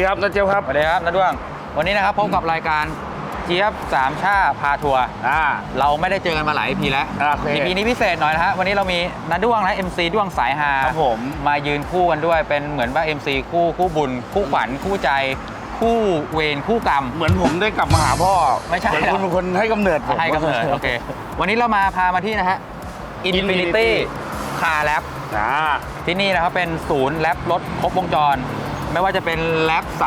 ดีครับนัทเจียวครับสวัสดีครับนัดดวง วันนี้นะครับพบกับรายการเจี๊ยบสามชาพาทัวร์อ่า เราไม่ได้เจอกันมาหลาย EP แล้วโอเค EP นี้พิเศษหน่อยนะฮะวันนี้เรามีนัดดวงและ MC ด้วงสายฮาครับผม มายืนคู่กันด้วยเป็นเหมือนว่า MC คู่คู่บุญ คู่ขวัญคู่ใจ คู่เวรคู่กรรม เหมือนผมได้กลับมาหาพ่อไม่ใช่ เหมือนคุณเป็นคนให้กำเนิดผม ให้กำเนิดโอเค วันนี้เรามาพามาที่นะฮะ Infinity Infinity Car Lab อ่า ที่นี่นะครับเป็นศูนย์แลบรถครบวงจร ไม่ว่าจะเป็นแลบใส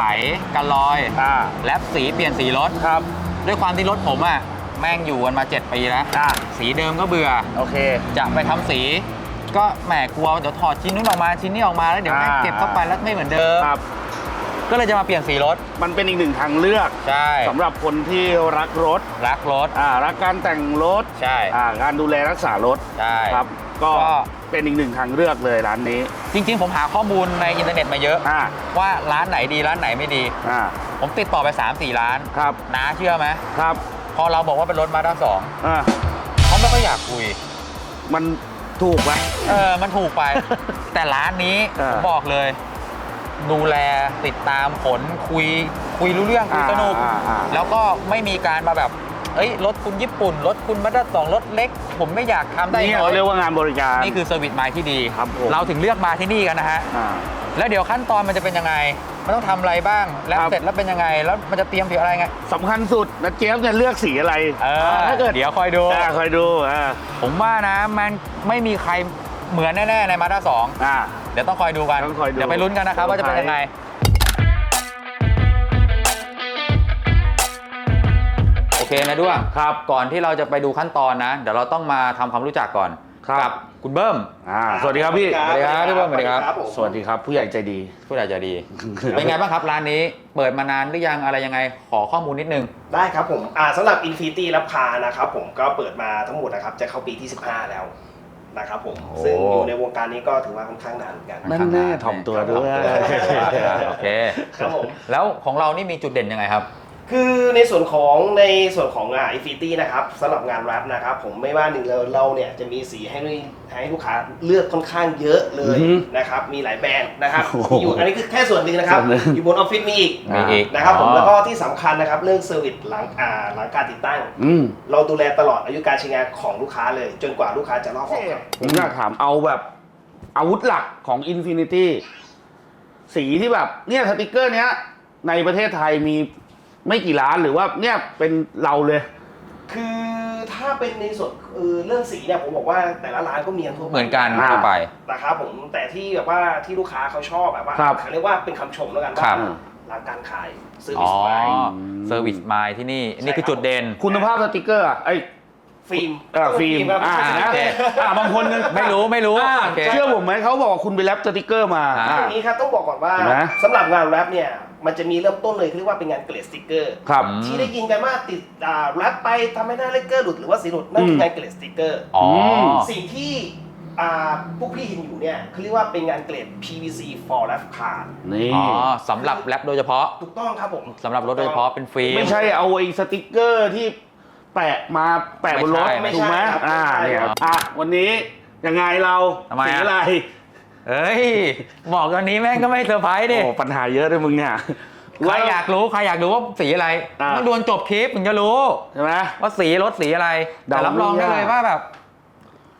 กันลอยอ่าแลบสีเปลี่ยนสีรถ ครับ ด้วยความที่รถผมอะแม่งอยู่กันมา 7 ปีแล้วอ่า สีเดิมก็เบื่อ โอเค จะไปทำสี ก็แหมกลัวเดี๋ยวถอดชิ้นนู้นออกมาชิ้นนี้ออกมาแล้วเดี๋ยวแม่งอ่า เก็บเข้าไปแล้วไม่เหมือนเดิมครับ ก็เลยจะมาเปลี่ยนสีรถ มันเป็นอีกหนึ่งทางเลือกใช่สำหรับคนที่รักรถรักรถ อ่ารักการแต่งรถใช่ อ่าการดูแลรักษารถใช่ ครับ ก็ก็ เป็นอีกหนึ่งทางเลือกเลยร้านนี้จริง ๆ ผมหาข้อมูลในอินเทอร์เน็ตมาเยอะ อ่าว่าร้านไหนดีร้านไหนไม่ดี อ่าผมติดต่อไป 3-4 ร้านครับน้าเชื่อไหมครับพอเราบอกว่าเป็นรถมาด้าสองอ่าเขาไม่ค่อยอยากคุย มันถูกไหม เออ มันถูกไป แต่ร้านนี้เออผมบอกเลย ดูแลติดตามผลคุยคุยรู้เรื่องคุยอ่าสนุกอ่าอ่า แล้วก็ไม่มีการมาแบบ เอ้ยรถคุณญี่ปุ่นรถคุณมาด้าสองรถเล็ก ผมไม่อยากทำได้นี่น้อเขายเรียกว่างานบริการ นี่คือเซอร์วิสไมล์ที่ดี ครับผม เราถึงเลือกมาที่นี่กันนะฮะ อ่า แล้วเดี๋ยวขั้นตอนมันจะเป็นยังไง มันต้องทำอะไรบ้าง แล้วครับ เสร็จแล้วเป็นยังไง แล้วมันจะเตรียมผิวอะไรไง สำคัญสุดนะเจี๊ยบเนี่ยเลือกสีอะไรเออถ้าเกิดเดี๋ยวคอยดู อ่าคอยดูอ่าผมว่านะมันไม่มีใครเหมือนแน่ ๆ ในมาด้าสอง อ่า เดี๋ยวต้องคอยดูกัน ต้องคอยดูเดี๋ยวไปลุ้นกันนะครับว่าจะเป็นยังไง โอเคนะด้วงครับก่อนที่เราจะไปดูขั้นตอนนะ เดี๋ยวเราต้องมาทำความรู้จักก่อนครับ กับคุณเบิ้ม อ่าสวัสดีครับพี่ สวัสดีครับพี่เบิ้มสวัสดีครับ ผมสวัสดีครับ ผู้ใหญ่ใจดี ผู้ใหญ่ใจดี เป็นไงบ้างครับร้านนี้ เปิดมานานหรือยังอะไรยังไง ขอข้อมูลนิดนึง ได้ครับผมอ่าสำหรับ Infinity รับพานะครับผมก็เปิดมาทั้งหมดนะครับจะเข้าปีที่ 15 แล้ว นะครับผม โอ้ ซึ่งอยู่ในวงการนี้ก็ถือว่าค่อนข้างนานเหมือนกัน นั่นแน่ถ่อมตัวด้วย โอเค ครับผม แล้วของเรานี่มีจุดเด่นยังไงครับ คือในส่วนของในส่วนของอ่า Infinity นะครับสำหรับงานแรปนะครับผมไม่ว่าหนึ่งเราเราเนี่ยจะมีสีให้ให้ลูกค้าเลือกค่อนข้างเยอะเลยอือฮึนะครับมีหลายแบรนด์นะครับโอ้โหมีอยู่อันนี้คือแค่ส่วนหนึ่งนะครับส่วนหนึ่ง อยู่บนออฟฟิศมีอีกมีอีก นะครับผมอ๋อแล้วก็ที่สำคัญนะครับเรื่องเซอร์วิสหลังอ่าหลังการติดตั้ง อืมเราดูแลตลอดอายุการใช้งานของลูกค้าเลย จนกว่าลูกค้าจะลอกออกครับผมอยากถามเอาแบบ อาวุธหลักของ Infinity สีที่แบบ เนี่ยสติกเกอร์เนี้ย ในประเทศไทยมี ไม่กี่ร้านหรือว่าเนี่ยเป็นเราเลย คือถ้าเป็นในส่วนเออเรื่องสีเนี่ยผมบอกว่าแต่ละร้านก็มีกันทั่วไปเหมือนกันอ่า ทั่วไป นะครับผมแต่ที่แบบว่าที่ลูกค้าเขาชอบแบบว่าครับ เขาเรียกว่าเป็นคำชมแล้วกันครัว่าบหลังการขายซื้ออ๋วิอสไเซอร์วิสมายที่นี่ นี่คือจุดเด่น คุณภาพสติกเกอร์อะไอยฟิล์มเออฟิล์มครับ อ่าโอนะเค อ่าบางคนนึงไม่รู้ไม่รู้อ่าโอเค เชื่อผมไหมเขาบอกว่าคุณไปแรปสติกเกอร์มาอ่า อ่า อย่างนี้ครับต้องบอกก่อนว่าเห็นไหมสำหรับงานแรปเนี่ย มันจะมีเริ่มต้นเลยที่เรียกว่าเป็นงานเกรดสติกเกอร์ครับอืมที่ได้ยินกันว่าติดอ่าแรปไปทำให้หน้าเลกเกอร์หลุดหรือว่าสีหลุดนั่นคืองานเกรดสติกเกอร์อ๋อมสิ่งที่อ่าพวกพี่เห็นอยู่เนี่ยเขาเรียกว่าเป็นงานเกรด PVC for Life Card นี่อ๋อสำหรับแรปโดยเฉพาะ ถูกต้องครับผมสำหรับรถโดยเฉพาะเป็นฟิล์มไม่ใช่เอาไอ้สติกเกอร์ที่แปะมาแปะบนรถไม่ใช่ถูกไหมไม่ใช่ครับอ่าไม่ใช่เนี่ยครับอะวันนี้ยังไงเราทำไมอะสีอะไร เฮ้ยบอกตอนนี้แม่งก็ไม่เซอร์ไพรส์ดิโอ้ปัญหาเยอะด้วยมึงเนี่ย ใครอยากรู้ใครอยากรู้ว่าสีอะไรอ่าต้องดวนจบคลิปถึงจะรู้ ใช่ไหม ว่าสีรถสีอะไร เดาแต่รับรองได้เลยไม่ยากว่าแบบ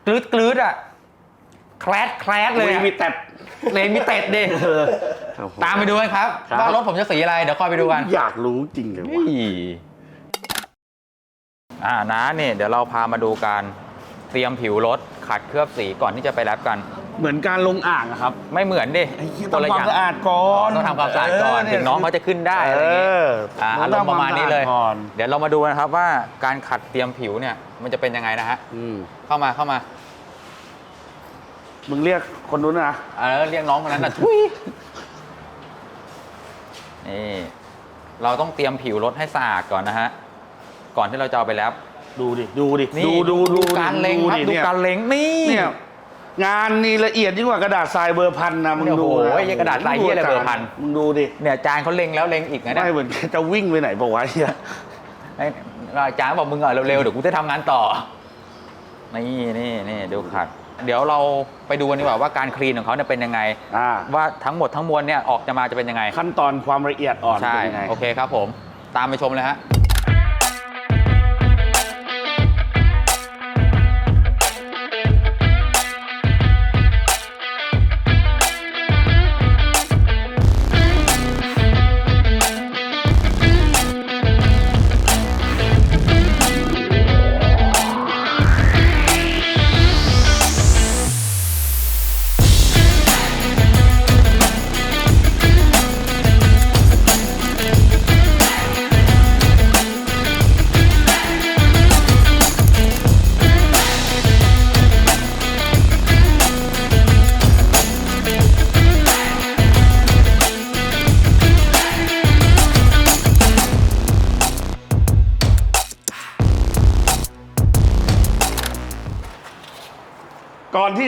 กลืดกลืดอะ แคลดแคลดเลยมีอะมีแต่เลนมีเต็ดดิเออ ตามไปดูกันครับ ครับ ว่ารถผมจะสีอะไร เดี๋ยวคอยไปดูกันอยากรู้จริงเลยว่ะอ่านะเนี่ยเดี๋ยวเราพามาดูการเตรียมผิวรถขัดเคลือบสีก่อนที่จะไปแรปกัน เหมือนการลงอ่างอะครับไม่เหมือนดิต้องละทำความสะอาดก่อนต้องทำความสะอาดก่อนถึงน้องเขาจะขึ้นได้อะไรอย่างงี้เอออ่าต้อางรมณ์ประมาณนี้เลยทำควสะอดก่อนเดี๋ยวเรามาดูนะครับว่าการขัดเตรียมผิวเนี่ย มันจะเป็นยังไงนะฮะอืมเข้ามาเข้ามามึงเรียกคนนู้นนะเออเรียกน้องคนนั้นน่ะทุยนี่เราต้องเตรียมผิวรถให้สะอาดก่อนนะฮะก่อนที่เราจะเอาไปแรปดูดิดูดินี่ดูดูดูการเล็งครับดิดูเนี่ยการเล็งนี่เนี่ย งานนี่ละเอียดยิ่งกว่ากระดาษทรายเบอร์พันนะมึงเนี่ยดูโอ้โหนะไอ้กระดาษทรายเหี้ยอะไรเบอร์พัน มึงดูดิเนี่ยอาจารย์เขาเล็งแล้วเล็งอีกนะเนี่ยไม่เหมือนจะวิ่งไปไหนบอกว่าวะเฮียไอ้อาจารย์บอกมึงอะเร็วๆเดี๋ยวกูจะทำงานต่อนี่นี่นี่ดูขัดเดี๋ยวเราไปดูกันดีกว่าว่าการคลีนของเขาเนี่ยเป็นยังไง อ่าว่าทั้งหมดทั้งมวลเนี่ยออกจะมาจะเป็นยังไง ขั้นตอนความละเอียดอ่อนใช่เป็นยังไงโอเคครับผม ตามไปชมเลยฮะ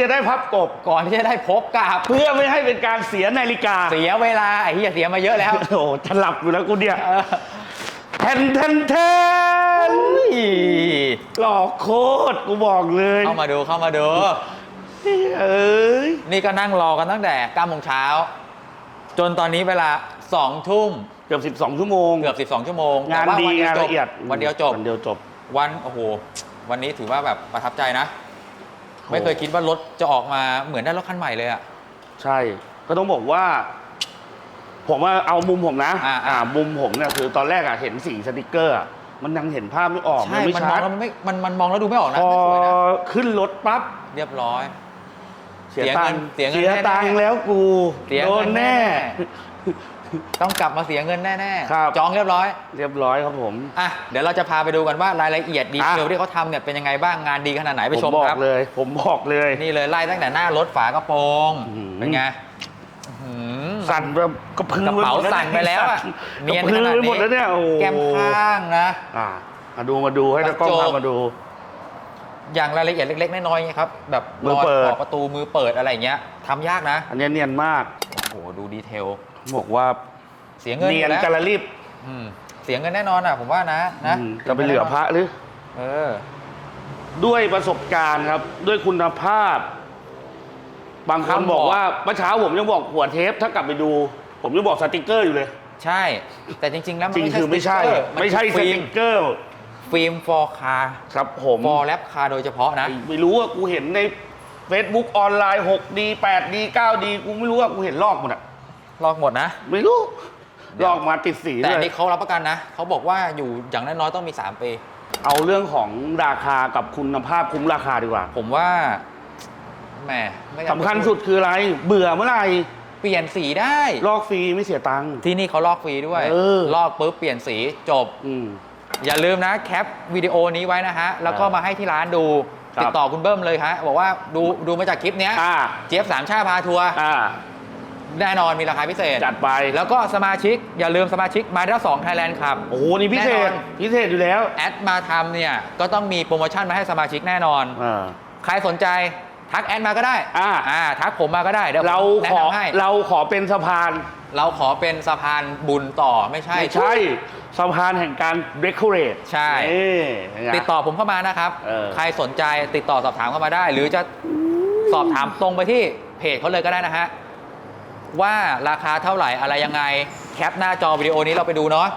จะได้พับกบก่อนที่จะได้พบกับเพื่อไม่ให้เป็นการเสียนาฬิกาเสียเวลาไอ้เหี้ยเสียมาเยอะแล้ว โอ้โหจะหลับอยู่แล้วกูเนี่ยเออแทนแทนแทนหลอกโคตรกูบอกเลยเข้ามาดูเข้ามาดู เอ้ยนี่ก็นั่งรอกันตั้งแต่9โมงเช้า จนตอนนี้เวลา2ทุ่มเกือบ 12 ชั่วโมง เกือบ 12 ชั่วโมงงานแต่ว่ดีวังานจบละเอียดวันเดียวจบ วันเดียวจบ วัน โอ้โห วันนี้ถือว่าแบบประทับใจนะโอ้ ไม่เคยคิดว่ารถจะออกมาเหมือนได้รถคันใหม่เลยอะใช่ ก็ต้องบอกว่า ผมว่าเอามุมผมนะอ่าอ่า มุมผมเนี่ยคือตอนแรกอะเห็นสีสติกเกอร์อะมันยังเห็นภาพไม่ออกใช่มันไม่มันมชัองดแล้วมันไม่มันมันมองแล้วดูไม่ออกนะพอไม่สวยนะขึ้นรถปั๊บเรียบร้อย เสียตังค์เสียเงินเสียเงินแน่ๆตังค์แล้วกูเสียโดเงินนแน่ ต้องกลับมาเสียเงินแน่ครับจองเรียบร้อย เรียบร้อยครับผม อะเดี๋ยวเราจะพาไปดูกันว่ารายละเอียดดีเทลอะ ที่เขาทำเนี่ยเป็นยังไงบ้างงานดีขนาดไหนไปผมชมบอครักบ เลย ผมบอกเลย นี่เลยไล่ตั้งแต่หน้ารถฝากระโปรงอื้อหือ เป็นไงอื้อหือสั่นแบบกระพือกระเป๋าหมดสั่นไปแล้วอะสั่เนียนกระพือขนาดไปนี้หมดแล้วเนี่ยโอ้โหแก้มข้างนะ อ่ามาดูมาดูให้ตากล้องกระจก พามาดู อย่างรายละเอียดเล็กๆน้อยๆครับแบบมือรอยเปิดขอบประตูมือเปิดอะไรอย่างเงี้ยทำยากนะ อันเนี้ยเนียนมาก โอ้โหดูดีเทลบอกว่าเสียเงินเนียนอยู่แล้วกะละรีบอืมเสียเงินแน่นอนอะผมว่านะนะอืมจะไปเหลือพระหรือ เออ ด้วยประสบการณ์ครับ ด้วยคุณภาพ บางคนคำบอกบอกว่าเมื่อเช้าผมยังบอกหัวเทป ถ้ากลับไปดู ผมยังบอกสติกเกอร์อยู่เลย ใช่ แต่จริง ๆ แล้วมันจริงไม่ใช่คือไม่ใช่สติ๊กเกอร์นไม่ใช่คือสฟิล์ติมกเกอร์ฟิล์มฟอร์คาร์ครับผมฟอร์แลบคาร์โดยเฉพาะนะ ไม่รู้ว่ากูเห็นใน Facebook ออนไลน์ 6D 8D 9D กูไม่รู้ว่ากูเห็นลอกหมดอะลอกหมดนะ ไม่รู้เดี๋ยวลอกมาติดสีแต่เลอันยนี้เขารับประกันนะเขาบอกว่าอยู่อย่างน้อยๆต้องมี 3 ปี เอาเรื่องของราคากับคุณภาพคุ้มราคาดีกว่าผมว่าแหมไม่อยากสำคัญสุดคืออะไร เบื่อเมื่อไหร่เปลี่ยนสีได้ ลอกฟรีไม่เสียตังค์ ที่นี่เขาลอกฟรีด้วย เออ ลอกปุ๊บเปลี่ยนสีจบ อืม อย่าลืมนะแคปวิดีโอนี้ไว้นะฮะ แล้วก็ครับมาให้ที่ร้านดู ครับ ติดต่อคุณเบิ้มเลยฮะบอกว่าดูดูมาจากคลิปเนี้ยอ่าเจี๊ยบสามชาพาทัวร์อ่าแน่นอนมีราคาพิเศษ จัดไปแล้วก็สมาชิกอย่าลืมสมาชิกมาด้าสองไทยแลนด์ครับ โอ้โหนี่พิเศแน่นษอน พิเศษอยู่แล้วแอดมาทำเนี่ยก็ต้องมีโปรโมชั่นมาให้สมาชิกแน่นอน อ่า ใครสนใจ ทักแอดมาก็ได้อ่า อ่าทักผมมาก็ได้เดี๋ยวผมเราแนะขอนำให้เราขอเป็นสะพาน เราขอเป็นสะพานบุญต่อไม่ใช่ ไม่ใช่สะพานแห่งการเดคอเรทใช่ ติดต่อผมเข้ามานะครับ เออ ใครสนใจติดต่อสอบถามเข้ามาได้ หรือจะสอบถามตรงไปที่เพจเขาเลยก็ได้นะฮะ ว่าราคาเท่าไหร่อะไรยังไง แคปหน้าจอวิดีโอนี้เราไปดูเนาะ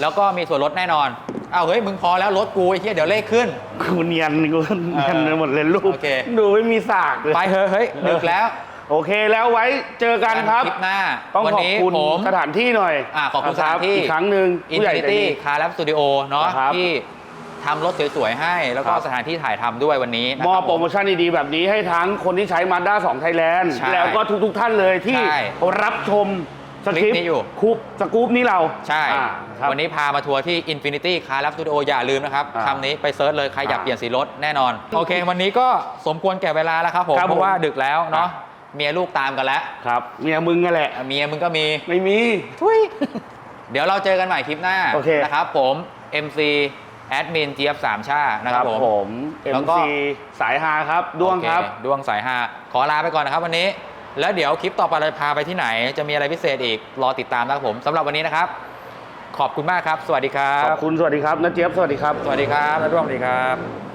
แล้วก็มีส่วนลดแน่นอน อ้าวเฮ้ยมึงพอแล้วลดกูไอ้เหี้ยเดี๋ยวเลขขึ้น กูเนียนกูเนียนไปหมดเลยลูกโอเค ดูไม่มีสากเลยไปเฮ้ยเฮ้ยดึกแล้ว โอเคแล้วไว้เจอกันครับคลิปหน้าต้องวัขอบนี้คุณผมสถานที่หน่อยอ่าขอบคุณนะสถานที่อีกครั้งหนึ่งอินผู้ใหญ่ฟินิใจตี้ดีคาร์แลบสตูดิโอเนาะครับที่ทำรถสวยๆให้ แล้วก็ครับ สถานที่ถ่ายทำด้วยวันนี้นะมคอรับบโปรโมชั่นดีๆ แบบนี้ให้ทั้งคนที่ใช้มาด้า2ไทยแลนด์ใช่แล้วก็ทุกๆท่านเลยที่ใช่รับชม สคลิคริปปนี้อยู่ คูปสกู๊ปนี้เราใช่ อ่าครับ วันนี้พามาทัวร์ที่ Infinity Car Lab Studio อย่าลืมนะครับอ่าคำนี้ไปเซิร์ชเลยใครอยากอ่าเปลี่ยนสีรถแน่นอน โอเค วันนี้ก็สมควรแก่เวลาแล้วครับผม ครับผม เพราะว่าดึกแล้วเนาะอ่เมียลูกตามกันแล้ว ครับเมียมึงนั่นแหละ เมียมึงก็มี ไม่มี ทุย เดี๋ยวเราเจอกันใหม่คลิปหน้าโอเค นะครับผม MC แอดมินเจี๊ยบสามชานะครับผม ผม แล้วก็ MC สายฮาครับด้วงครับ โอเดวงสายฮาขอลาไปก่อนนะครับวันนี้ แล้วเดี๋ยวคลิปต่อไปเราจะพาไปที่ไหน จะมีอะไรพิเศษอีกรอติดตามนะครับผมสำหรับวันนี้นะครับ ขอบคุณมากครับ สวัสดีครัขบ อบคุณสวัสดีครับนะเจี๊ยบสวัสดีครับ สวัสดีครับและร่วมสวัสดีครับ